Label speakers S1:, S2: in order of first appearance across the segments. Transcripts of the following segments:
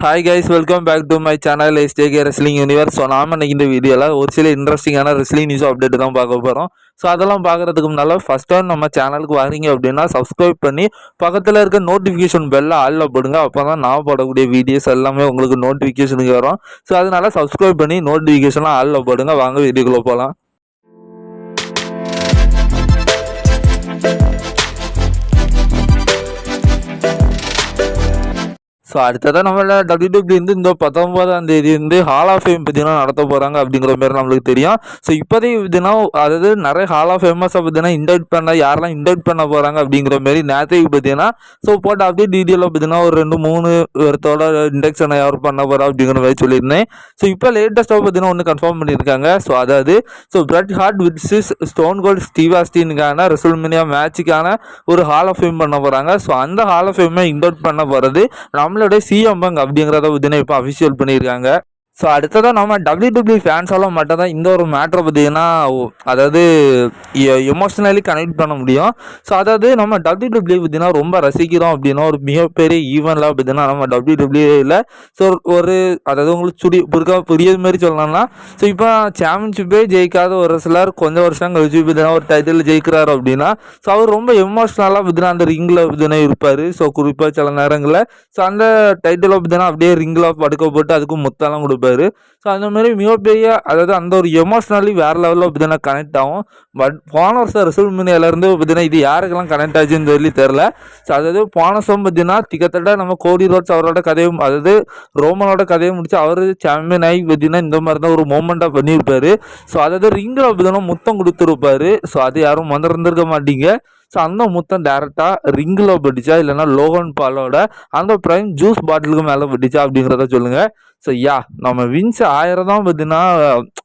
S1: Hi guys welcome back to my channel STK wrestling universe so நாம இன்னைக்கு இந்த வீடியோவில் ஒரு சில இன்ட்ரெஸ்டிங்கான ரெஸ்லிங் நியூஸ் அப்டேட் தான் பார்க்க போகிறோம் ஸோ அதெல்லாம் பார்க்குறதுக்கு முன்னால் ஃபஸ்ட் டைம் நம்ம சேனலுக்கு வரீங்க அப்படின்னா சப்ஸ்கிரைப் பண்ணி பக்கத்தில் இருக்க நோட்டிஃபிகேஷன் பெல்லை ஆளில் போடுங்க. அப்போ தான் நான் போடக்கூடிய வீடியோஸ் எல்லாமே உங்களுக்கு நோட்டிஃபிகேஷனுக்கு வரும். ஸோ அதனால் சப்ஸ்கிரைப் பண்ணி நோட்டிஃபிகேஷன்லாம் ஆளில் போடுங்க. வாங்க வீடியோக்குள்ளே போகலாம் ஸோ அடுத்ததாக நம்மள டபிள்யூடபிள்யூ வந்து இந்த பத்தொன்பதாம் தேதி வந்து ஹால் ஆஃப் ஃபேம் பார்த்தீங்கன்னா நடத்த போகிறாங்க அப்படிங்கிற மாதிரி நம்மளுக்கு தெரியும். ஸோ இப்போதைக்கு பார்த்தீங்கன்னா அதாவது நிறைய ஹால் ஆஃப் ஃபேமஸாக பார்த்தீங்கன்னா இன்வைட் பண்ண யாரெல்லாம் இன்வைட் பண்ண போகிறாங்க அப்படிங்கிற மாதிரி நேரத்துக்கு பார்த்தீங்கன்னா ஸோ போட்டு அப்படியே டீட்டெயிலாக பார்த்தீங்கன்னா ஒரு ரெண்டு மூணு பேர்த்தோட இண்டக்ஷனை யார் பண்ண போகிறா அப்படிங்கிற மாதிரி சொல்லியிருந்தேன். ஸோ இப்போ லேட்டஸ்ட்டாக பார்த்தீங்கன்னா ஒன்று கன்ஃபார்ம் பண்ணியிருக்காங்க. ஸோ அதாவது so Bret Hart versus Stone Cold ஸ்டீவாஸ்டீனுக்கான WrestleMania மேட்சுக்கான ஒரு ஹால் ஆஃப் ஃபேம் பண்ண போகிறாங்க ஸோ அந்த ஹால் ஆஃப் ஃபேமை இன்வைட் பண்ண போகிறது நம்மளுடைய சிஎம் பங்க் அப்படிங்கிறத பார்த்தீங்கன்னா இப்போ அஃபிஷியல் பண்ணியிருக்காங்க. ஸோ அடுத்ததாக நம்ம டபிள்யூ டபிள்யூ ஃபேன்ஸால மட்டும் தான் இந்த ஒரு மேட்ரை பார்த்தீங்கன்னா அதாவது எமோஷ்னலி கனெக்ட் பண்ண முடியும். ஸோ அதாவது நம்ம டபிள்யூ டபிள்யூ பார்த்தீங்கன்னா ரொம்ப ரசிக்கிறோம் அப்படின்னா ஒரு மிகப்பெரிய ஈவெண்ட்லாம் பார்த்தீங்கன்னா நம்ம டபிள்யூ டபிள்யூல ஸோ ஒரு அதாவது உங்களுக்கு சுடி புரிக்க புரிய மாதிரி சொல்லலாம்னா ஸோ இப்போ சாம்பியன்ஷிப்பே ஜெயிக்காத ஒரு சிலர் கொஞ்சம் வருஷம் கழிச்சு பார்த்தீங்கன்னா ஒரு டைட்டில் ஜெயிக்கிறாரு அப்படின்னா ஸோ அவர் ரொம்ப எமோஷ்னலாக பார்த்தீங்கன்னா அந்த ரிங்கில் பார்த்தீங்கன்னா இருப்பார். ஸோ குறிப்பாக சில நேரங்களில் ஸோ அந்த டைட்டில் பார்த்தீங்கன்னா அப்படியே ரிங்கில் படுக்க போட்டு அதுக்கு முத்தெல்லாம் கொடுப்பாரு. ஸோ அந்த மாதிரி மிகப்பெரிய அதாவது அந்த ஒரு எமோஷ்னலி வேறு லெவலில் பார்த்தீங்கன்னா கனெக்ட் ஆகும். பட் போன வருஷம் ரிசல்ட் பார்த்தீங்கன்னா இது யாருக்கெல்லாம் கனெக்ட் ஆச்சுன்னு சொல்லி தெரில ஸோ அதாவது போன வருஷம் பார்த்தீங்கன்னா திக்கத்தட்ட நம்ம கோடி ரோட்ஸ் அவரோட கதையும் அதாவது ரோமனோட கதையை முடிச்சு அவர் சாம்பியன் ஆகி பார்த்தீங்கன்னா இந்த மாதிரி தான் ஒரு மூமெண்ட்டாக பண்ணியிருப்பார். ஸோ அதாவது ரிங்கில் பார்த்தீங்கன்னா முத்தம் கொடுத்துருப்பாரு. ஸோ அது யாரும் மறந்துருக்க மாட்டீங்க. ஸோ அந்த முத்தம் டேரெக்டாக ரிங்கில் பட்டுச்சா இல்லைன்னா லோகன் பாலோட அந்த ப்ரைம் ஜூஸ் பாட்டிலுக்கு மேலே பட்டுச்சா அப்படிங்கிறத சொல்லுங்கள் ஸோ யா நம்ம வின்ஸ் ஆயிரம் தான் பார்த்தீங்கன்னா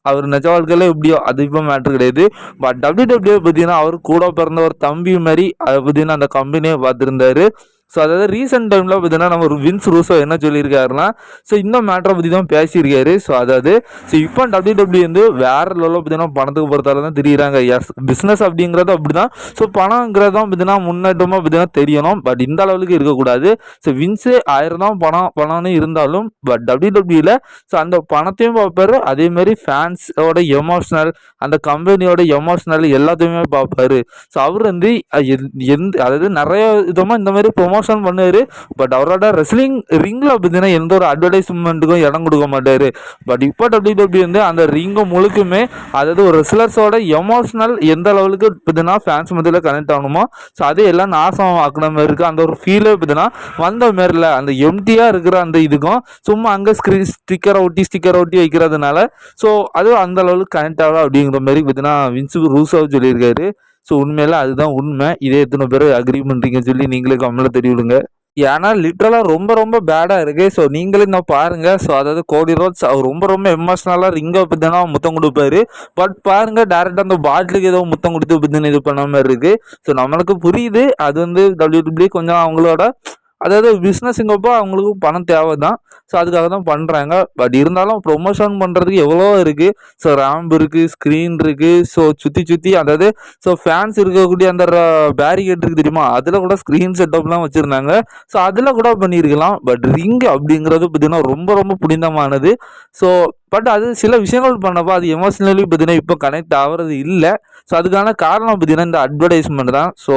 S1: அவர் நிஜ வாழ்க்கையில் எப்படியோ அது இப்போ மேட்ரு கிடையாது பட் டபிள்யூ டபிள்யூ பார்த்தீங்கன்னா அவர் கூட பிறந்த ஒரு தம்பி மாதிரி அதை பார்த்தீங்கன்னா அந்த கம்பெனியை பார்த்துருந்தாரு. ஸோ அதாவது ரீசெண்ட் டைமில் பார்த்தீங்கன்னா நம்ம வின்ஸ் ரூசோ என்ன சொல்லியிருக்காருன்னா ஸோ இந்த மேட்டரை பற்றி தான் பேசியிருக்காரு. ஸோ அதாவது ஸோ இப்போ டபிள்யூ டபிள்யூ வந்து வேற லெவலில் பார்த்தீங்கன்னா பணத்துக்கு பொறுத்தால தான் தெரியுறாங்க. எஸ் பிஸ்னஸ் அப்படிங்கிறது அப்படி தான் ஸோ பணங்கிறது தான் பார்த்தீங்கன்னா முன்னேற்றமாக பார்த்தீங்கன்னா தெரியணும். பட் இந்த அளவுக்கு இருக்கக்கூடாது. ஸோ வின்ஸு ஆயிரம் தான் பணம் பணம்னு இருந்தாலும் பட் டபிள்யூ டபிள்யூல ஸோ அந்த பணத்தையும் பார்ப்பாரு. அதேமாதிரி ஃபேன்ஸோட எமோஷ்னல் அந்த கம்பெனியோட எமோஷ்னல் எல்லாத்தையுமே பார்ப்பாரு. ஸோ அவர் வந்து எந்- எந்த அதாவது நிறைய விதமாக இந்த மாதிரி ப்ரொமோஷன் பண்ணுவார் பட் அவரோட ரெஸ்லிங் ரிங்கில் பார்த்தீங்கன்னா எந்த ஒரு அட்வர்டைஸ்மெண்ட்டுக்கும் இடம் கொடுக்க மாட்டார். பட் இப்போ டபிள்யூ டபிள்யூ வந்து அந்த ரிங்கை முழுக்குமே அதாவது ஒரு ரெஸ்லர்ஸோட எமோஷ்னல் எந்த லெவலுக்கு பார்த்தீங்கன்னா ஃபேன்ஸ் மத்தியில் கனெக்ட் ஆகணுமோ ஸோ அது எல்லாம் நாசம் ஆக்குன மாதிரி இருக்குது அந்த ஒரு ஃபீலே பார்த்தீங்கன்னா வந்த மாரில அந்த எம்டியாக இருக்கிற அந்த இதுக்கும் சும்மா அங்கே ஸ்க்ரீன் ஸ்டிக்கரை ஒட்டி ஸ்டிக்கரை ஒட்டி வைக்கிறதுனால ஸோ அது அந்த அளவுக்கு கனெக்ட் ஆகலாம் அப்படிங்கிற மாதிரி பார்த்தீங்கன்னா வின்சு ரூசாவும் சொல்லியிருக்காரு. ஸோ உண்மையில அதுதான் உண்மை. இதே எத்தனை பேர் அக்ரி பண்ணுறீங்கன்னு சொல்லி நீங்களே கம்மல தெரிவிடுங்க ஏன்னா லிட்ரலாக ரொம்ப ரொம்ப பேடாக இருக்குது ஸோ நீங்களே இன்னும் பாருங்கள் ஸோ அதாவது கோடி ரோட்ஸ் அவர் ரொம்ப ரொம்ப எமோஷ்னலாக ரிங்கை பற்றினா முத்தம் கொடுப்பாரு. பட் பாருங்கள் டேரெக்டாக அந்த பாட்டிலுக்கு ஏதோ முத்தம் கொடுத்து பற்றின இது பண்ண மாதிரி இருக்குது ஸோ நம்மளுக்கு புரியுது. அது வந்து டபிள்யூ கொஞ்சம் அவங்களோட அதாவது பிஸ்னஸுங்கப்போ அவங்களுக்கு பணம் தேவை தான் ஸோ அதுக்காக தான் பண்ணுறாங்க பட் இருந்தாலும் ப்ரொமோஷன் பண்ணுறதுக்கு எவ்வளோ இருக்குது ஸோ ரேம்ப் இருக்குது ஸ்க்ரீன் இருக்குது ஸோ சுற்றி சுற்றி அதாவது ஸோ ஃபேன்ஸ் இருக்கக்கூடிய அந்த பேரிகேட் இருக்குது தெரியுமா? அதில் கூட ஸ்க்ரீன் செட்டப்லாம் வச்சுருந்தாங்க. ஸோ அதில் கூட பண்ணியிருக்கலாம் பட் ரிங் அப்படிங்கிறது பார்த்திங்கன்னா ரொம்ப ரொம்ப புனிதமானது. ஸோ பட் அது சில விஷயங்கள் பண்ணப்போ அது எமோஷ்னலி பார்த்தீங்கன்னா இப்போ கனெக்ட் ஆகிறது இல்லை. ஸோ அதுக்கான காரணம் பார்த்தீங்கன்னா இந்த அட்வர்டைஸ்மெண்ட் தான். ஸோ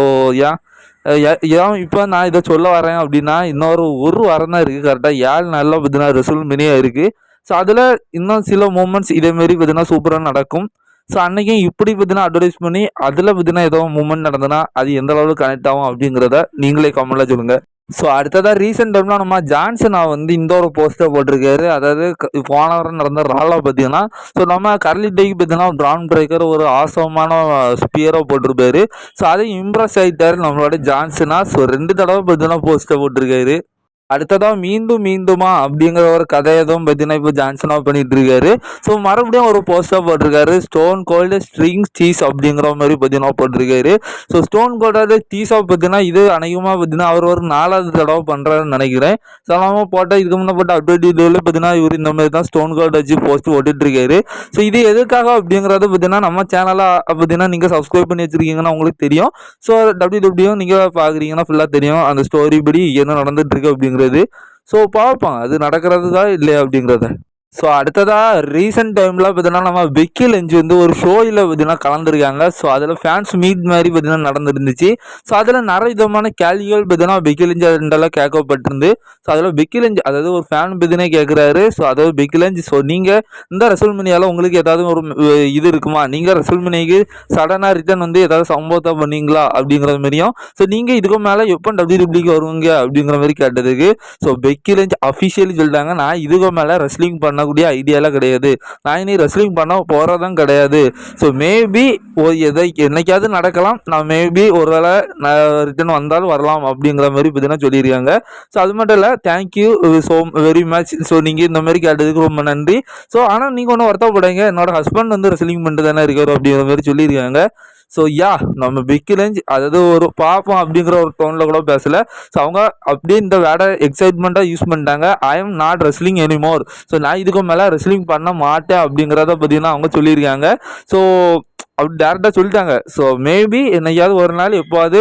S1: ஏன் ஏன் இப்போ நான் இதை சொல்ல வரேன் அப்படின்னா இன்னொரு ஒரு வாரம் தான் இருக்குது கரெக்டாக ஏழு நாளில் பார்த்தீங்கன்னா ரிசல்ட் மினியாக இருக்குது ஸோ அதில் இன்னும் சில மூமெண்ட்ஸ் இதேமாரி பார்த்தீங்கன்னா சூப்பராக நடக்கும். ஸோ அன்றைக்கும் இப்படி பார்த்தீங்கன்னா அட்வர்டைஸ் பண்ணி அதில் பார்த்தீங்கன்னா ஏதோ மூமெண்ட் நடந்ததுன்னா அது எந்த அளவுக்கு கனெக்ட் ஆகும் அப்படிங்கிறத நீங்களே கமெண்ட்டில் சொல்லுங்கள் ஸோ அடுத்ததாக ரீசெண்ட் டைமில் நம்ம ஜான்சனா வந்து இந்த ஒரு போஸ்டர் போட்டிருக்காரு. அதாவது போன வாரம் நடந்த ராலா பார்த்தீங்கன்னா ஸோ நம்ம கர்லி டைக்கு பார்த்தீங்கன்னா ட்ரான் பிரேக்கர் ஒரு ஆசவமான ஸ்பியரை போட்டிருப்பாரு. ஸோ அதை இம்ப்ரெஸ் ஆகிட்டாரு நம்மளோட ஜான்சனா. ஸோ ரெண்டு தடவை பார்த்தீங்கன்னா போஸ்டர் போட்டிருக்காரு. அடுத்ததாக மீண்டும் மீண்டுமா அப்படிங்கிற ஒரு கதை எதுவும் பார்த்தீங்கன்னா இப்போ ஜான்சனாக பண்ணிட்டு இருக்காரு ஸோ மறுபடியும் ஒரு போஸ்டர் போட்டிருக்காரு. ஸ்டோன் கோல்டு ஸ்ட்ரிங்ஸ் சீஸ் அப்படிங்கிற மாதிரி பார்த்தீங்கன்னா போட்டிருக்காரு. ஸோ ஸ்டோன் கோல்டாவது சீஸாக பார்த்தீங்கன்னா இது அநேகமாக பார்த்தீங்கன்னா அவர் ஒரு நாலாவது தடவை பண்ணுறாருன்னு நினைக்கிறேன். ஸோ நம்ம போட்டால் இதுக்கு முன்னே போட்ட அப்டேட் வீடியோவில் பார்த்தீங்கன்னா இவர் இந்த மாதிரி தான் ஸ்டோன் கோல்டு வச்சு போஸ்ட் போட்டுட்டு இருக்காரு ஸோ இது எதுக்காக அப்படிங்கிறது பார்த்தீங்கன்னா நம்ம சேனலை பார்த்தீங்கன்னா நீங்கள் சப்ஸ்கிரைப் பண்ணி வச்சிருக்கீங்கன்னா உங்களுக்கு தெரியும். ஸோ டபிள்யூ டபிள்யூ நீங்கள் பார்க்குறீங்கன்னா ஃபுல்லாக தெரியும். அந்த ஸ்டோரி படி என்ன நடந்துட்டு இருக்கு அப்படிங்கிறது. ஸோ பார்ப்பான் அது நடக்கிறது தான் இல்லையா அப்படிங்கிறத. ஸோ அடுத்ததாக ரீசெண்ட் டைமில் பார்த்தீங்கன்னா நம்ம விக்கி லெஞ்சு வந்து ஒரு ஷோயில் பார்த்தீங்கன்னா கலந்துருக்காங்க. ஸோ அதில் ஃபேன்ஸ் மீட் மாதிரி பார்த்தீங்கன்னா நடந்துருந்துச்சு. ஸோ அதில் நிறைய விதமான கேள்விகள் பார்த்தீங்கன்னா விக்கி லெஞ்சு ரெண்டெல்லாம் கேட்கப்பட்டிருந்து. ஸோ அதில் விக்கி லெஞ்சு அதாவது ஒரு ஃபேன் பார்த்தீங்கன்னா கேட்குறாரு ஸோ அதாவது விக்கி லெஞ்சு ஸோ நீங்கள் இந்த ரசல்மனியால் உங்களுக்கு ஏதாவது ஒரு இது இருக்குமா? நீங்கள் ரசல்மனிக்கு சடனாக ரிட்டர்ன் வந்து ஏதாவது சம்பவத்தை பண்ணீங்களா? அப்படிங்கிற மாதிரியும். ஸோ நீங்கள் இதுக்கு மேலே எப்போ டபிள்யூடபிள்யூக்கு வருவீங்க? அப்படிங்கிற மாதிரி கேட்டதுக்கு. ஸோ பெக்கி லெஞ்ச் அஃபிஷியலி சொல்லிட்டாங்க. நான் இதுக்கு மேலே ரெஸ்லிங் பண்ணக்கூடிய ஐடியாலாம் கிடையாது. நான் இனி ரெஸ்லிங் பண்ண போகிறதும் கிடையாது. ஸோ மேபி எதை என்னைக்காவது நடக்கலாம். நான் மேபி ஒரு வேளை நான் ரிட்டர்ன் வந்தாலும் வரலாம் அப்படிங்கிற மாதிரி பார்த்தீங்கன்னா சொல்லியிருக்காங்க. ஸோ அது மட்டும் இல்லை thank you so very much so நீங்கள் இந்த மாதிரி கேட்டதுக்கு ரொம்ப நன்றி. ஸோ ஆனால் நீங்கள் ஒன்றும் வருத்தப்படுங்க என்னோட ஹஸ்பண்ட் வந்து ரெஸ்லிங் பண்ணிட்டு தானே இருக்காரு அப்படிங்கிற மாதிரி சொல்லியிருக்காங்க. ஸோ யா நம்ம பிக் லஞ்ச் அதாவது ஒரு பார்ப்போம் அப்படிங்கிற ஒரு டோனில் கூட பேசல. ஸோ அவங்க அப்படியே இந்த வேடை எக்ஸைட்மெண்ட்டாக யூஸ் பண்ணிட்டாங்க. I am not wrestling anymore so நான் இதுக்கு மேலே ரெஸ்லிங் பண்ண மாட்டேன் அப்படிங்கிறத பார்த்தீங்கன்னா அவங்க சொல்லியிருக்காங்க. ஸோ அப்படி டேரெக்டாக சொல்லிட்டாங்க. ஸோ மேபி என்னையாவது ஒரு நாள் எப்போவாது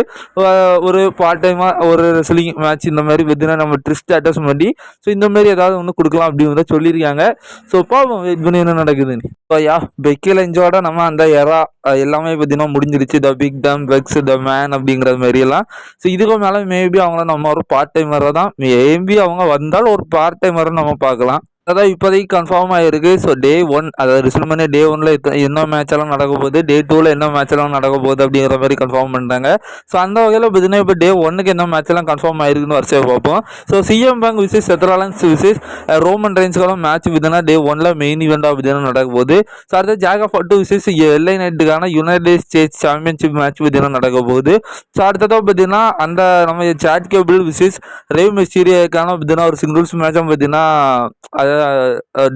S1: ஒரு பார்ட் டைமாக ஒரு ரெஸ்லிங் மேட்ச் இந்த மாதிரி பார்த்தீங்கன்னா நம்ம ட்ரிஸ்ட் அட்டாச் பண்ணி ஸோ இந்த மாதிரி ஏதாவது ஒன்று கொடுக்கலாம் அப்படிங்கிறத சொல்லியிருக்காங்க. ஸோ பாவம் வெயிட் பண்ணி என்ன நடக்குதுன்னு ஸோ யா பெக்கி எஞ்சோட நம்ம அந்த எரா எல்லாமே பார்த்தீங்கன்னா முடிஞ்சிருச்சு. The big dumb Becks the man அப்படிங்கிற மாதிரியெல்லாம் ஸோ இதுக்கு மேலே மேபி அவங்கள நம்ம ஒரு பார்ட் டைமராக தான். மேபி அவங்க வந்தாலும் ஒரு பார்ட் டைமராக நம்ம பார்க்கலாம். அதான் இப்போதைக்கு கன்ஃபார்ம் ஆகிருக்கு ஸோ டே ஒன் அதாவது ரிசல்மனே டே ஒன்ல என்ன மேட்ச் எல்லாம் நடக்க போகுது? டே டூவில் என்ன மேட்ச் எல்லாம் நடக்க போகுது அப்படிங்கிற மாதிரி கன்ஃபார்ம் பண்ணிட்டாங்க. ஸோ அந்த வகையில் பார்த்தீங்கன்னா இப்போ டே ஒன்னுக்கு என்ன மேட்ச் எல்லாம் கன்ஃபார்ம் ஆயிருக்குன்னு வரிசையாக பார்ப்போம். So CM Punk versus Seth Rollins versus Roman ரெயின்ஸ்க்கெல்லாம் match பார்த்தீங்கன்னா டே ஒன்ல மெயின் ஈவெண்ட்டாக பார்த்தீங்கன்னா நடக்க போகுது. ஸோ அடுத்த Jacob Fatu Vishesh versus LA நைட்டுக்கான யுனைடெட் ஸ்டேட்ஸ் சாம்பியன்ஷிப் மேட்ச் பார்த்தீங்கன்னா நடக்க போகுது. ஸோ அடுத்ததாக பார்த்தீங்கன்னா அந்த நம்ம சாட் கேபிள் விசிஸ் ரேவ் மெஸ்டீரியாக்கான பார்த்தீங்கன்னா ஒரு சிங்கிள்ஸ் மேட்சும் பார்த்தீங்கன்னா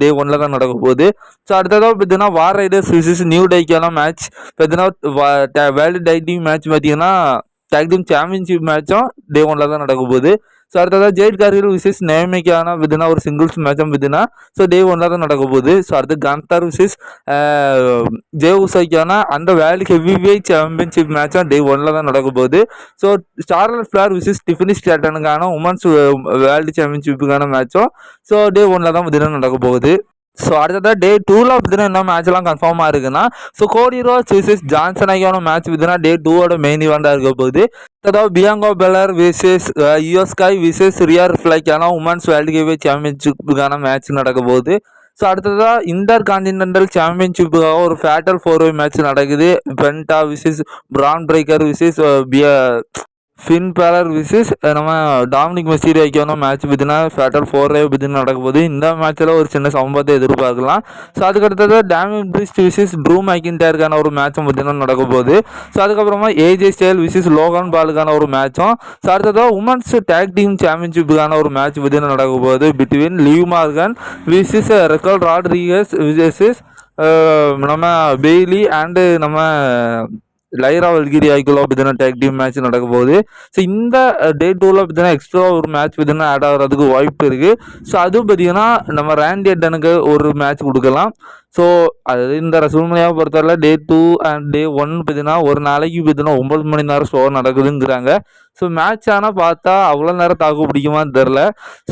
S1: டே ஒன்ல தான் நடக்க போகுது. ஸோ அடுத்ததாக பார்த்தீங்கன்னா வார் ரைடர்ஸ் விசிஸ் நியூ டைக்கான மேட்ச் பார்த்தீங்கன்னா வேர்ல்டு டைட்டிங் மேட்ச் பார்த்தீங்கன்னா டேக் டீம் சாம்பியன்ஷிப் மேட்சும் டே ஒன்ல தான் நடக்க போகுது. ஸோ அடுத்ததாக ஜெயிட் கார்கில் விசிஸ் நேமிக்கான விதினா ஒரு சிங்கிள்ஸ் மேட்சும் விதினா ஸோ டே ஒன்றில் தான் நடக்க போகுது. ஸோ அடுத்து கந்தார் விசிஸ் ஜே உசாய்க்கான அந்த வேர்ல்டு ஹெவி சாம்பியன்ஷிப் மேட்சும் டே ஒன்றில் தான் நடக்க போகுது. ஸோ ஸ்டார்லர் ஃபிளார் விசிஸ் டிஃபினி ஸ்டேட்டனுக்கான உமன்ஸ் வேர்ல்டு சாம்பியன்ஷிப்புக்கான மேட்சும் ஸோ டே ஒன்ல தான் விதினா நடக்க போகுது. ஸோ அடுத்ததாக டே டூவில் பார்த்தீங்கன்னா என்ன மேட்ச்லாம் கன்ஃபார்மாக இருக்குன்னா so Cody Rhodes versus Johnson ஆகியான match பார்த்தீங்கன்னா டே டூவோட மெயின் இவெண்ட்டாக இருக்க போகுது. அதாவது பியாங்கோ பெலர் விசஸ் யூஎஸ்காய் விசஸ் ரியார் ஃபிளைக்கான உமன்ஸ் வேர்ல்டு கேவே சாம்பியன்ஷிப்புக்கான மேட்ச் நடக்க போகுது. ஸோ அடுத்ததாக இன்டர் கான்டினென்டல் சாம்பியன்ஷிப்புக்காக ஒரு ஃபேட்டல் ஃபோர் வே மேட்ச் நடக்குது Penta versus Bron Breakker versus பிய ஃபின் பேலர் விசஸ் நம்ம டாமினிக் மெஸ்டீரியோ வைக்கணும் மேட்ச் பற்றினா ஃபேட்டல் ஃபோர் ரே பார்த்தீங்கன்னா நடக்க போது இந்த மேட்ச்சில் ஒரு சின்ன சம்பவத்தை எதிர்பார்க்கலாம். ஸோ அதுக்கடுத்தது டேமிக் பிரிஸ்ட் விசஸ் ட்ரூ மேக்கின்டேருக்கான ஒரு மேட்சும் பற்றினா நடக்க போகுது. ஸோ அதுக்கப்புறமா ஏஜே ஸ்டைல் விசஸ் லோகன் பாலுக்கான ஒரு மேட்சும் ஸோ அடுத்ததாக உமன்ஸ் டேக் டீம் சாம்பியன்ஷிப்புக்கான ஒரு மேட்ச் பற்றினா நடக்க போகுது. Between Liv Morgan versus Raquel Rodriguez versus நம்ம பெய்லி அண்டு நம்ம லைரா வல்கிரி ஐக்குள்ள பார்த்தீங்கன்னா டேக் டீம் மேட்ச் நடக்க போகுது. ஸோ இந்த uh, டே டூவில் பார்த்தீங்கன்னா எக்ஸ்ட்ரா ஒரு மேட்ச் பார்த்தீங்கன்னா ஆட் ஆகிறதுக்கு வாய்ப்பு இருக்குது ஸோ அதுவும் பார்த்தீங்கன்னா நம்ம ரேண்டி அட்டனுக்கு ஒரு மேட்ச் கொடுக்கலாம். ஸோ அது இந்த ரசூல்மணியாக பொறுத்தவரை day two and day one பார்த்தீங்கன்னா ஒரு நாளைக்கு பார்த்தீங்கன்னா ஒம்பது மணி நேரம் ஷோ நடக்குதுங்கிறாங்க. ஸோ மேட்ச் ஆனால் பார்த்தா அவ்வளோ நேரம் தாக்கு பிடிக்குமான்னு தெரில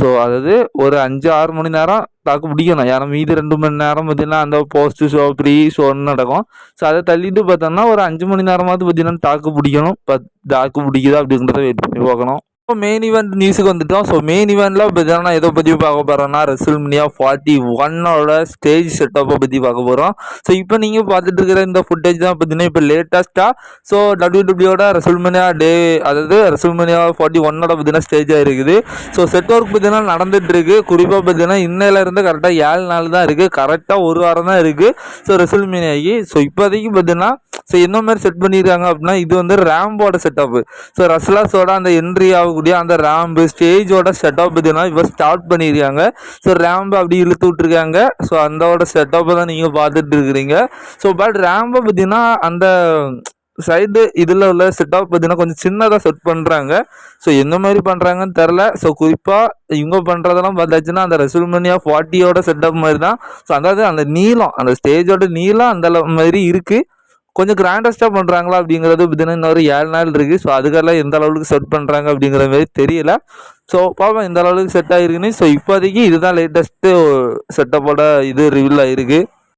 S1: ஸோ அதாவது ஒரு அஞ்சு ஆறு மணி நேரம் தாக்கு பிடிக்கணும் ஏன்னா மீதி ரெண்டு மணி நேரம் பார்த்தீங்கன்னா அந்த போஸ்ட் ஷோ ப்ரீ ஷோன்னு நடக்கும். ஸோ அதை தள்ளிட்டு பார்த்தோம்னா ஒரு அஞ்சு மணி நேரமாவது பார்த்தீங்கன்னா தாக்கு பிடிக்கணும். பத் தாக்கு பிடிக்குதா அப்படிங்கிறத வெயிட் பண்ணி பார்க்கணும். மெயின் ஈவெண்ட் நியூஸுக்கு வந்துட்டோம். ஸோ மெயின் ஈவெண்ட்டில் பார்த்தீங்கன்னா எதை பற்றி பார்க்க போகிறோன்னா ரெசில்மினியா ஃபார்ட்டி ஒன்னோட ஸ்டேஜ் செட்டப்பை பற்றி பார்க்க போகிறோம் ஸோ இப்போ நீங்கள் பார்த்துட்டு இருக்கிற இந்த ஃபுட்டேஜ் தான் பார்த்தீங்கன்னா இப்போ லேட்டஸ்ட்டாக ஸோ டபிள்யூ டபிள்யூட ரெசல்மினியா டே அதாவது ரெசில்மினியா ஃபார்ட்டி ஒன்னோட பார்த்தீங்கன்னா ஸ்டேஜாக இருக்குது. ஸோ செட் ஒர்க் பார்த்தீங்கன்னா நடந்துட்டு இருக்கு. குறிப்பாக பார்த்தீங்கன்னா இன்னையிலேருந்து கரெக்டாக ஏழு நாள் தான் இருக்குது கரெக்டாக ஒரு வாரம் தான் இருக்குது ஸோ ரெசில்மினியாகி ஸோ இப்போதைக்கு பார்த்தீங்கன்னா ஸோ என்ன மாதிரி செட் பண்ணியிருக்காங்க அப்படின்னா இது வந்து ரேம்போட செட்டப்பு ஸோ ரஸ்லாஸோட அந்த என்ட்ரி இருக்கக்கூடிய அந்த ரேம்பு ஸ்டேஜோட செட்டப் பார்த்தீங்கன்னா இப்போ ஸ்டார்ட் பண்ணியிருக்காங்க. ஸோ ரேம்பு அப்படி இழுத்து விட்ருக்காங்க ஸோ அந்தோட செட்டப்பை தான் நீங்கள் பார்த்துட்டு இருக்கிறீங்க. ஸோ பட் ரேம்பை பார்த்தீங்கன்னா அந்த சைடு இதில் உள்ள செட்டப் பார்த்தீங்கன்னா கொஞ்சம் சின்னதாக செட் பண்ணுறாங்க ஸோ எந்த மாதிரி பண்ணுறாங்கன்னு தெரில ஸோ குறிப்பாக இவங்க பண்ணுறதெல்லாம் பார்த்தாச்சுன்னா அந்த ரெசுல்மனியா ஃபார்ட்டியோட செட்டப் மாதிரி தான் ஸோ அதாவது அந்த நீளம் அந்த ஸ்டேஜோட நீளம் அந்த அளவு மாதிரி இருக்குது கொஞ்சம் கிராண்டஸ்ட்டாக பண்ணுறாங்களா அப்படிங்கிறது பார்த்தீங்கன்னா இன்னொரு ஏழு நாள் இருக்குது ஸோ அதுக்கெல்லாம் எந்த அளவுக்கு செட் பண்ணுறாங்க அப்படிங்கிற மாதிரி தெரியல. ஸோ பாப்போம் எந்த அளவுக்கு செட் ஆகிருக்குன்னு ஸோ இப்போதைக்கு இதுதான் லேட்டஸ்ட்டு செட்டப்போட இது ரிவீல் ஆகிருக்கு